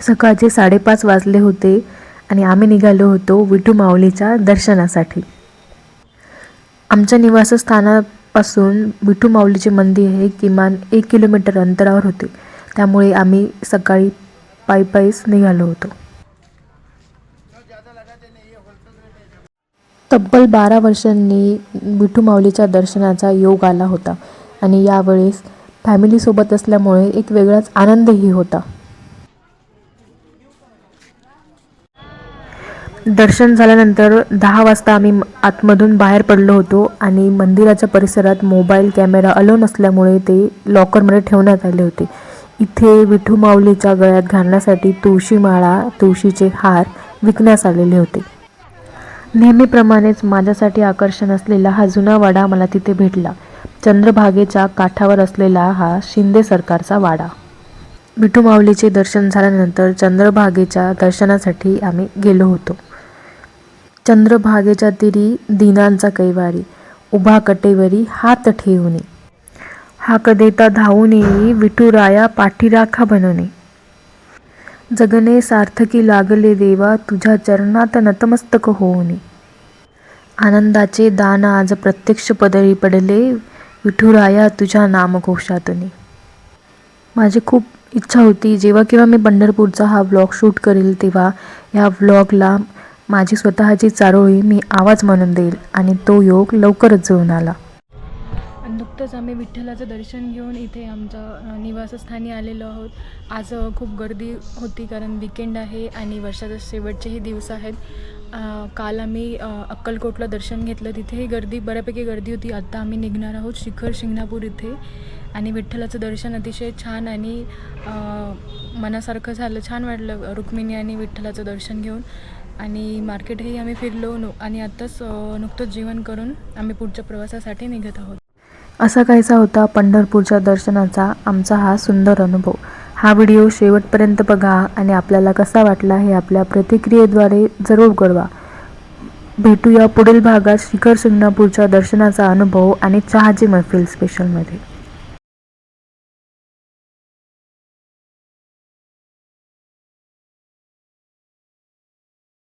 सकाळचे साडेपाच वाजले होते आणि आम्ही निघालो होतो विठू माऊलीच्या दर्शनासाठी. आमच्या निवासस्थानापासून विठू माऊलीचे मंदिर हे किमान एक किलोमीटर अंतरावर होते. त्यामुळे आम्ही सकाळी पायी पायीच निघालो होतो. तब्बल बारा वर्षांनी विठू माऊलीच्या दर्शनाचा योग आला होता आणि यावेळेस फॅमिलीसोबत असल्यामुळे एक वेगळाच आनंदही होता. दर्शन झाल्यानंतर दहा वाजता आम्ही आतमधून बाहेर पडलो होतो आणि मंदिराच्या परिसरात मोबाईल कॅमेरा अलो नसल्यामुळे ते लॉकरमध्ये ठेवण्यात आले होते. इथे विठू माऊलीच्या गळ्यात घालण्यासाठी तुळशी माळा तुळशीचे हार विकण्यास आलेले होते. नेहमीप्रमाणेच माझ्यासाठी आकर्षण असलेला हा जुना वाडा मला तिथे भेटला. चंद्रभागेच्या काठावर असलेला हा शिंदे सरकारचा वाडा. विठू माऊलीचे दर्शन झाल्यानंतर चंद्रभागेच्या दर्शनासाठी आम्ही गेलो होतो. चंद्रभागेच्या तिरी दिनांचा कैवारी उभा कटेवरी हात ठेवणे हा कदेता धावून येई विठुराया पाठीराखा बनवणे जगणे सार्थकी लागले देवा तुझ्या चरणात नतमस्तक होणे आनंदाचे दान आज प्रत्यक्ष पदरी पडले विठुराया तुझ्या नामघोषातून. माझी खूप इच्छा होती जेव्हा केव्हा मी पंढरपूरचा हा व्लॉग शूट करेल तेव्हा या व्लॉगला माझी स्वतःची चारोळी मी आवाज म्हणून देईल आणि तो योग लवकरच जुळून आला. नुकतंच आम्ही विठ्ठलाचं दर्शन घेऊन इथे आमच्या निवासस्थानी आलेलो आहोत. आज खूप गर्दी होती कारण विकेंड आहे आणि वर्षाचे शेवटचेही दिवस आहेत. काल आम्ही अक्कलकोटला दर्शन घेतलं. तिथेही गर्दी बऱ्यापैकी गर्दी होती. आत्ता आम्ही निघणार आहोत शिखर शिंगणापूर इथे. आणि विठ्ठलाचं दर्शन अतिशय छान आणि मनासारखं झालं. छान वाटलं रुक्मिणी आणि विठ्ठलाचं दर्शन घेऊन. आणि मार्केटही आम्ही फिरलो नु आणि आत्ताच नुकतंच जेवण करून आम्ही पुढच्या प्रवासासाठी निघत आहोत. असा काहीसा होता पंढरपूरच्या दर्शनाचा आमचा हा सुंदर अनुभव. हा व्हिडिओ शेवटपर्यंत बघा आणि आपल्याला कसा वाटला हे आपल्या प्रतिक्रियेद्वारे जरूर कळवा. भेटूया पुढील भागात शिखर शिंगणापूरच्या दर्शनाचा अनुभव आणि चहाची मैफिल स्पेशलमध्ये